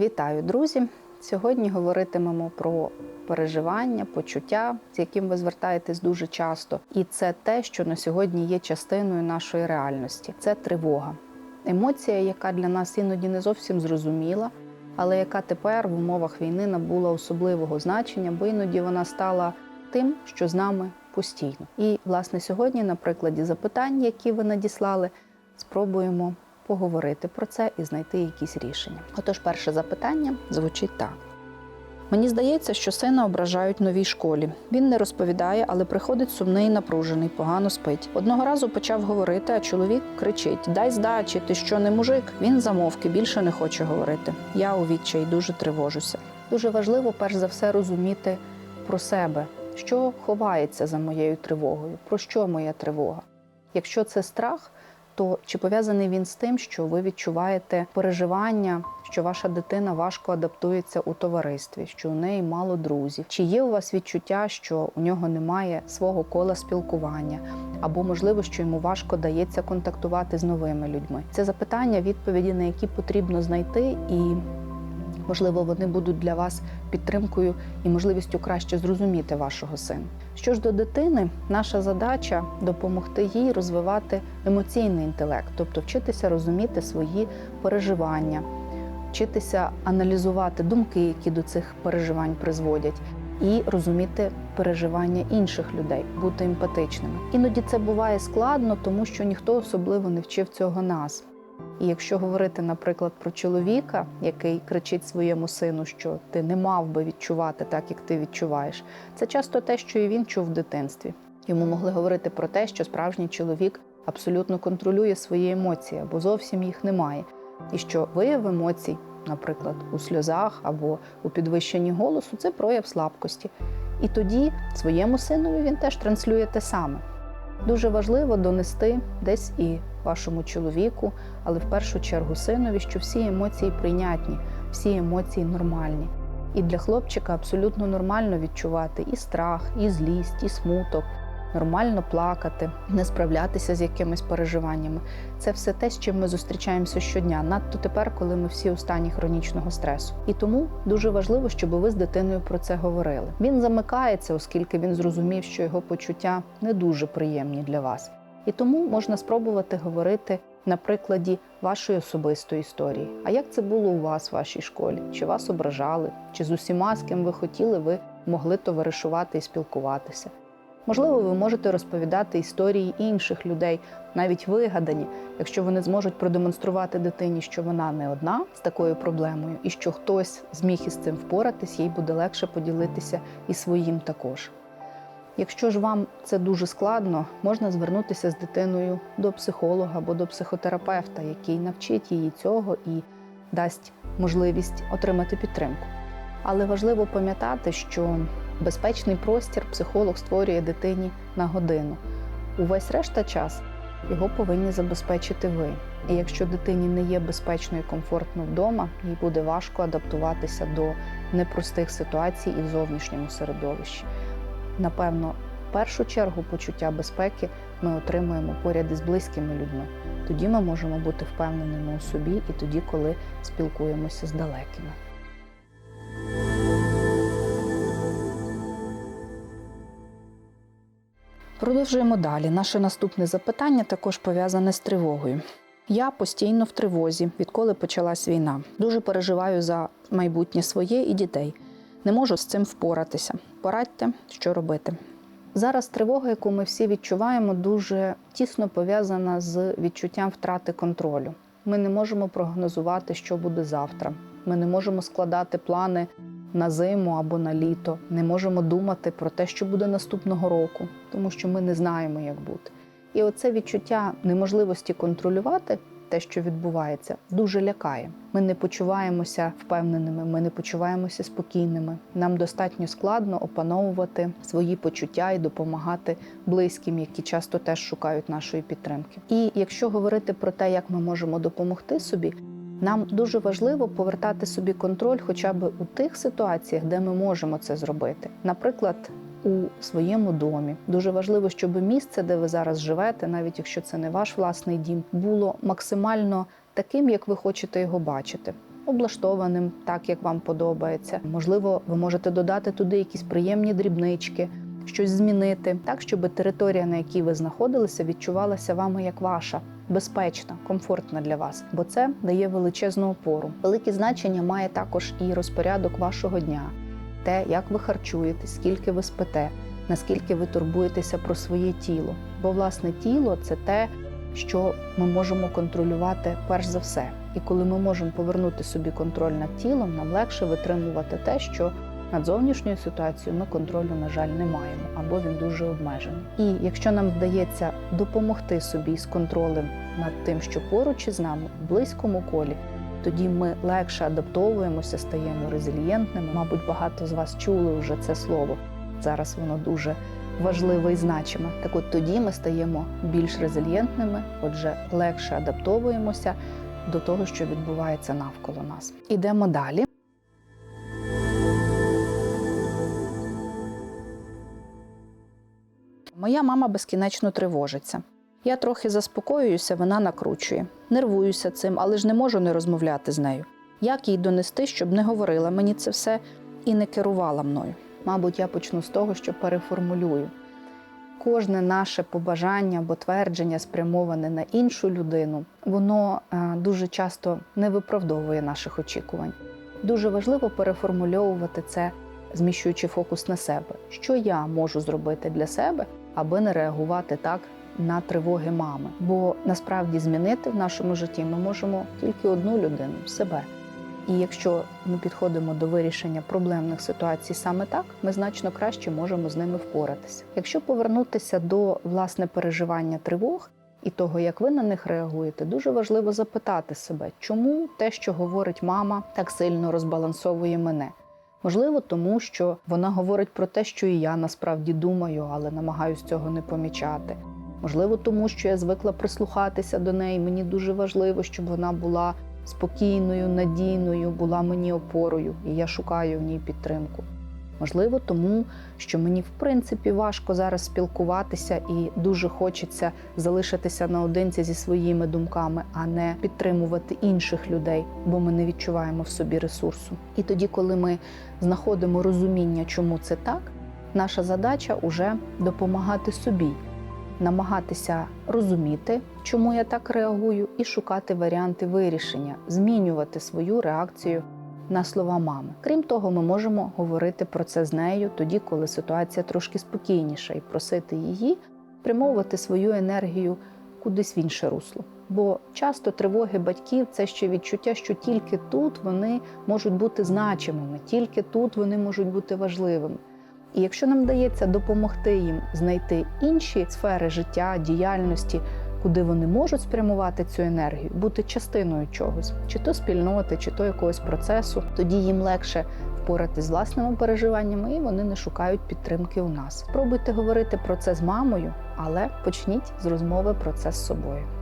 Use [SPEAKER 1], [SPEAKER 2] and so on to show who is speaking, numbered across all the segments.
[SPEAKER 1] Вітаю, друзі! Сьогодні говоритимемо про переживання, почуття, з яким ви звертаєтесь дуже часто. І це те, що на сьогодні є частиною нашої реальності. Це тривога. Емоція, яка для нас іноді не зовсім зрозуміла, але яка тепер в умовах війни набула особливого значення, бо іноді вона стала тим, що з нами постійно. І, власне, сьогодні, на прикладі запитань, які ви надіслали, спробуємо поговорити про це і знайти якісь рішення. Отож, перше запитання звучить так. Мені здається, що сина ображають новій школі. Він не розповідає, але приходить сумний, і напружений, погано спить. Одного разу почав говорити, а чоловік кричить: Дай здачі, ти що не мужик? Він замовки, більше не хоче говорити. Я у відчаї дуже тривожуся. Дуже важливо, перш за все, розуміти про себе, що ховається за моєю тривогою, про що моя тривога. Якщо це страх, то чи пов'язаний він з тим, що ви відчуваєте переживання, що ваша дитина важко адаптується у товаристві, що у неї мало друзів? Чи є у вас відчуття, що у нього немає свого кола спілкування, або можливо, що йому важко дається контактувати з новими людьми? Це запитання, відповіді на які потрібно знайти і. Можливо, вони будуть для вас підтримкою і можливістю краще зрозуміти вашого сина. Що ж до дитини, наша задача допомогти їй розвивати емоційний інтелект, тобто вчитися розуміти свої переживання, вчитися аналізувати думки, які до цих переживань призводять, і розуміти переживання інших людей, бути емпатичними. Іноді це буває складно, тому що ніхто особливо не вчив цього нас. І якщо говорити, наприклад, про чоловіка, який кричить своєму сину, що ти не мав би відчувати так, як ти відчуваєш, це часто те, що і він чув в дитинстві. Йому могли говорити про те, що справжній чоловік абсолютно контролює свої емоції або зовсім їх немає. І що вияв емоцій, наприклад, у сльозах або у підвищенні голосу, це прояв слабкості. І тоді своєму синові він теж транслює те саме. Дуже важливо донести десь і вашому чоловіку, але в першу чергу синові, що всі емоції прийнятні, всі емоції нормальні. І для хлопчика абсолютно нормально відчувати і страх, і злість, і смуток, нормально плакати, не справлятися з якимись переживаннями. Це все те, з чим ми зустрічаємося щодня, надто тепер, коли ми всі у стані хронічного стресу. І тому дуже важливо, щоб ви з дитиною про це говорили. Він замикається, оскільки він зрозумів, що його почуття не дуже приємні для вас. І тому можна спробувати говорити на прикладі вашої особистої історії. А як це було у вас в вашій школі? Чи вас ображали? Чи з усіма, з ким ви хотіли, ви могли товаришувати і спілкуватися? Можливо, ви можете розповідати історії інших людей, навіть вигадані, якщо вони зможуть продемонструвати дитині, що вона не одна з такою проблемою, і що хтось зміг із цим впоратись, їй буде легше поділитися і своїм також. Якщо ж вам це дуже складно, можна звернутися з дитиною до психолога або до психотерапевта, який навчить її цього і дасть можливість отримати підтримку. Але важливо пам'ятати, що безпечний простір психолог створює дитині на годину. Увесь решта час його повинні забезпечити ви. І якщо дитині не є безпечно і комфортно вдома, їй буде важко адаптуватися до непростих ситуацій і в зовнішньому середовищі. Напевно, в першу чергу почуття безпеки ми отримуємо поряд із близькими людьми. Тоді ми можемо бути впевненими у собі і тоді, коли спілкуємося з далекими. Продовжуємо далі. Наше наступне запитання також пов'язане з тривогою. Я постійно в тривозі, відколи почалась війна. Дуже переживаю за майбутнє своє і дітей. Не можу з цим впоратися. Порадьте, що робити. Зараз тривога, яку ми всі відчуваємо, дуже тісно пов'язана з відчуттям втрати контролю. Ми не можемо прогнозувати, що буде завтра. Ми не можемо складати плани на зиму або на літо. Не можемо думати про те, що буде наступного року, тому що ми не знаємо, як бути. І оце відчуття неможливості контролювати те, що відбувається, дуже лякає. Ми не почуваємося впевненими, ми не почуваємося спокійними. Нам достатньо складно опановувати свої почуття і допомагати близьким, які часто теж шукають нашої підтримки. І якщо говорити про те, як ми можемо допомогти собі. Нам дуже важливо повертати собі контроль, хоча б у тих ситуаціях, де ми можемо це зробити. Наприклад, у своєму домі дуже важливо, щоб місце, де ви зараз живете, навіть якщо це не ваш власний дім, було максимально таким, як ви хочете його бачити. облаштованим так, як вам подобається. Можливо, ви можете додати туди якісь приємні дрібнички, щось змінити, так, щоб територія, на якій ви знаходилися, відчувалася вами як ваша. Безпечна, комфортна для вас, бо це дає величезну опору. Велике значення має також і розпорядок вашого дня, те, як ви харчуєтесь, скільки ви спите, наскільки ви турбуєтеся про своє тіло. Бо власне тіло це те, що ми можемо контролювати перш за все. І коли ми можемо повернути собі контроль над тілом, нам легше витримувати те, що над зовнішньою ситуацією ми контролю, на жаль, не маємо або він дуже обмежений. І якщо нам вдається допомогти собі з контролем над тим, що поруч із нами в близькому колі, тоді ми легше адаптовуємося, стаємо резильєнтними. Мабуть, багато з вас чули вже це слово. Зараз воно дуже важливе і значиме. Так от тоді ми стаємо більш резильєнтними, отже, легше адаптовуємося до того, що відбувається навколо нас. Ідемо далі. Моя мама безкінечно тривожиться. Я трохи заспокоююся, вона накручує. Нервуюся цим, але ж не можу не розмовляти з нею. Як їй донести, щоб не говорила мені це все і не керувала мною? Мабуть, я почну з того, що переформулюю. Кожне наше побажання або твердження, спрямоване на іншу людину, воно е, дуже часто не виправдовує наших очікувань. Дуже важливо переформульовувати це, зміщуючи фокус на себе. Що я можу зробити для себе, аби не реагувати так на тривоги мами? Бо насправді змінити в нашому житті ми можемо тільки одну людину себе. І якщо ми підходимо до вирішення проблемних ситуацій саме так, ми значно краще можемо з ними впоратися. Якщо повернутися до власне переживання тривог і того, як ви на них реагуєте, дуже важливо запитати себе, чому те, що говорить мама, так сильно розбалансовує мене. Можливо, тому що вона говорить про те, що і я насправді думаю, але намагаюсь цього не помічати. Можливо, тому що я звикла прислухатися до неї. Мені дуже важливо, щоб вона була спокійною, надійною, була мені опорою, і я шукаю в ній підтримку. Можливо, тому що мені в принципі важко зараз спілкуватися і дуже хочеться залишитися наодинці зі своїми думками, а не підтримувати інших людей, бо ми не відчуваємо в собі ресурсу. І тоді, коли ми знаходимо розуміння, чому це так, наша задача уже допомагати собі намагатися розуміти, чому я так реагую, і шукати варіанти вирішення, змінювати свою реакцію на слова мами. Крім того, ми можемо говорити про це з нею тоді, коли ситуація трошки спокійніша, і просити її спрямовувати свою енергію кудись в інше русло. Бо часто тривоги батьків це ще відчуття, що тільки тут вони можуть бути значимими, тільки тут вони можуть бути важливими. І якщо нам вдається допомогти їм знайти інші сфери життя, діяльності, куди вони можуть спрямувати цю енергію, бути частиною чогось, чи то спільноти, чи то якогось процесу, тоді їм легше впоратись з власними переживаннями, і вони не шукають підтримки у нас. Спробуйте говорити про це з мамою, але почніть з розмови про це з собою.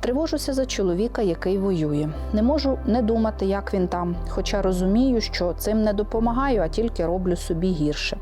[SPEAKER 1] Тривожуся за чоловіка, який воює. Не можу не думати, як він там, хоча розумію, що цим не допомагаю, а тільки роблю собі гірше.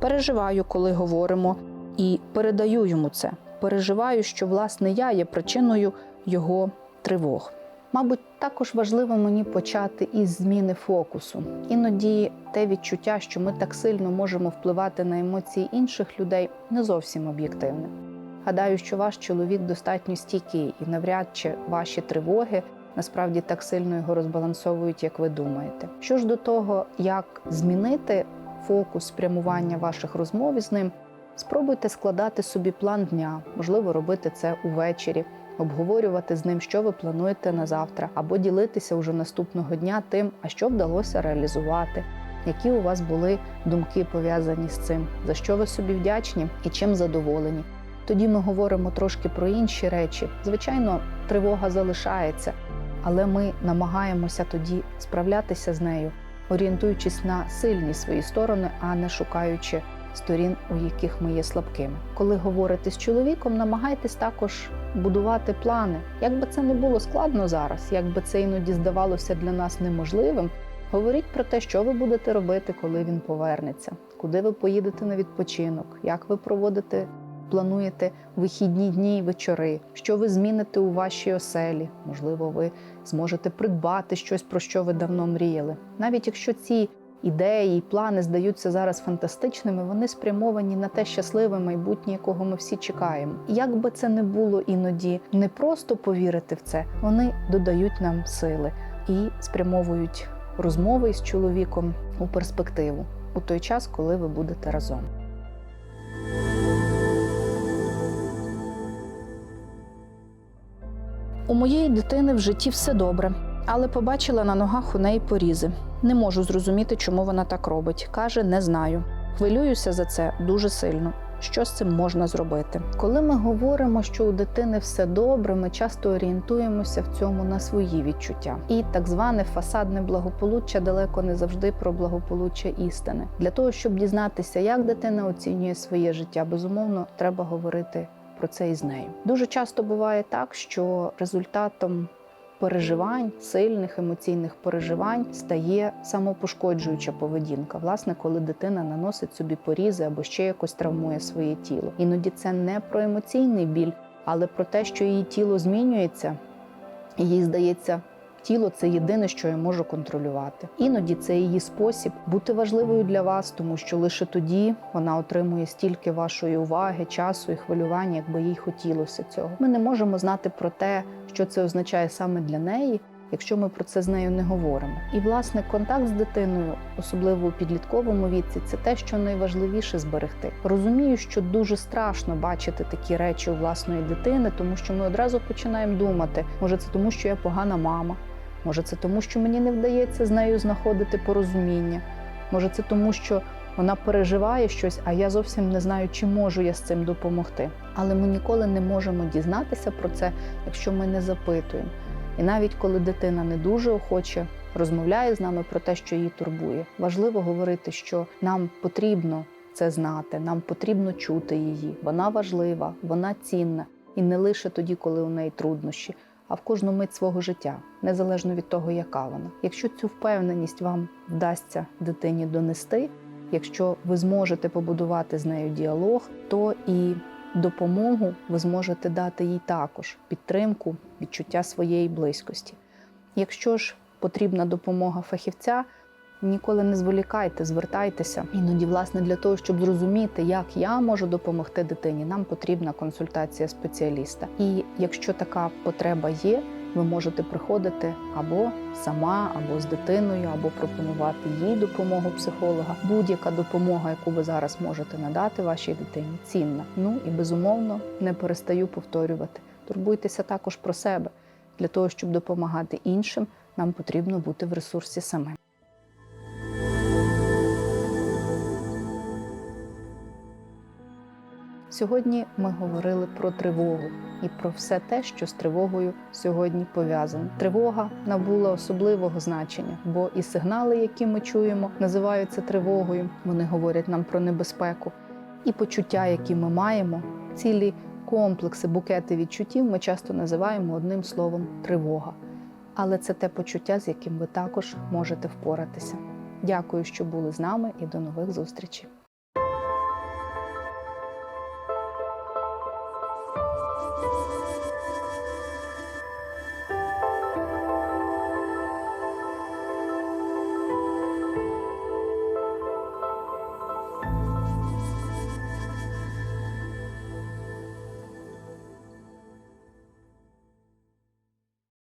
[SPEAKER 1] Переживаю, коли говоримо, і передаю йому це. Переживаю, що власне я є причиною його тривог. Мабуть, також важливо мені почати із зміни фокусу. Іноді те відчуття, що ми так сильно можемо впливати на емоції інших людей, не зовсім об'єктивне. Гадаю, що ваш чоловік достатньо стійкий, і навряд чи ваші тривоги насправді так сильно його розбалансовують, як ви думаєте. Що ж до того, як змінити фокус спрямування ваших розмов із ним, спробуйте складати собі план дня, можливо, робити це увечері, обговорювати з ним, що ви плануєте на завтра, або ділитися уже наступного дня тим, а що вдалося реалізувати. Які у вас були думки пов'язані з цим, за що ви собі вдячні і чим задоволені? Тоді ми говоримо трошки про інші речі. Звичайно, тривога залишається, але ми намагаємося тоді справлятися з нею, орієнтуючись на сильні свої сторони, а не шукаючи сторін, у яких ми є слабкими. Коли говорите з чоловіком, намагайтесь також будувати плани. Як би це не було складно зараз, як би це іноді здавалося для нас неможливим. Говоріть про те, що ви будете робити, коли він повернеться, куди ви поїдете на відпочинок, як ви проводите плануєте вихідні дні і вечори, що ви зміните у вашій оселі. Можливо, ви зможете придбати щось, про що ви давно мріяли. Навіть якщо ці ідеї і плани здаються зараз фантастичними, вони спрямовані на те щасливе майбутнє, якого ми всі чекаємо. Як би це не було іноді не просто повірити в це, вони додають нам сили і спрямовують розмови із чоловіком у перспективу у той час, коли ви будете разом. У моєї дитини в житті все добре, але побачила на ногах у неї порізи. Не можу зрозуміти, чому вона так робить. Каже, не знаю. Хвилююся за це дуже сильно. Що з цим можна зробити? Коли ми говоримо, що у дитини все добре, ми часто орієнтуємося в цьому на свої відчуття. І так зване фасадне благополуччя далеко не завжди про благополуччя істини. Для того, щоб дізнатися, як дитина оцінює своє життя, безумовно, треба говорити про це із нею. Дуже часто буває так, що результатом переживань, сильних емоційних переживань стає самопошкоджуюча поведінка. Власне, коли дитина наносить собі порізи або ще якось травмує своє тіло. Іноді це не про емоційний біль, але про те, що її тіло змінюється, їй здається. Тіло це єдине, що я можу контролювати. Іноді це її спосіб бути важливою для вас, тому що лише тоді вона отримує стільки вашої уваги, часу і хвилювання, якби їй хотілося цього. Ми не можемо знати про те, що це означає саме для неї, якщо ми про це з нею не говоримо. І власне контакт з дитиною, особливо у підлітковому віці, це те, що найважливіше зберегти. Розумію, що дуже страшно бачити такі речі у власної дитини, тому що ми одразу починаємо думати, може це тому, що я погана мама. Може, це тому, що мені не вдається з нею знаходити порозуміння. Може, це тому, що вона переживає щось, а я зовсім не знаю, чи можу я з цим допомогти. Але ми ніколи не можемо дізнатися про це, якщо ми не запитуємо. І навіть коли дитина не дуже охоче розмовляє з нами про те, що її турбує, важливо говорити, що нам потрібно це знати, нам потрібно чути її. Вона важлива, вона цінна, і не лише тоді, коли у неї труднощі а в кожну мить свого життя, незалежно від того, яка вона. Якщо цю впевненість вам вдасться дитині донести, якщо ви зможете побудувати з нею діалог, то і допомогу ви зможете дати їй також підтримку, відчуття своєї близькості. Якщо ж потрібна допомога фахівця, Ніколи не зволікайте, звертайтеся. Іноді, власне, для того, щоб зрозуміти, як я можу допомогти дитині, нам потрібна консультація спеціаліста. І якщо така потреба є, ви можете приходити або сама, або з дитиною, або пропонувати їй допомогу психолога. Будь-яка допомога, яку ви зараз можете надати вашій дитині, цінна. Ну і безумовно не перестаю повторювати. Турбуйтеся також про себе. Для того, щоб допомагати іншим, нам потрібно бути в ресурсі самим. Сьогодні ми говорили про тривогу і про все те, що з тривогою сьогодні пов'язано. Тривога набула особливого значення, бо і сигнали, які ми чуємо, називаються тривогою. Вони говорять нам про небезпеку, і почуття, які ми маємо, цілі комплекси, букети відчуттів ми часто називаємо одним словом тривога. Але це те почуття, з яким ви також можете впоратися. Дякую, що були з нами, і до нових зустрічей.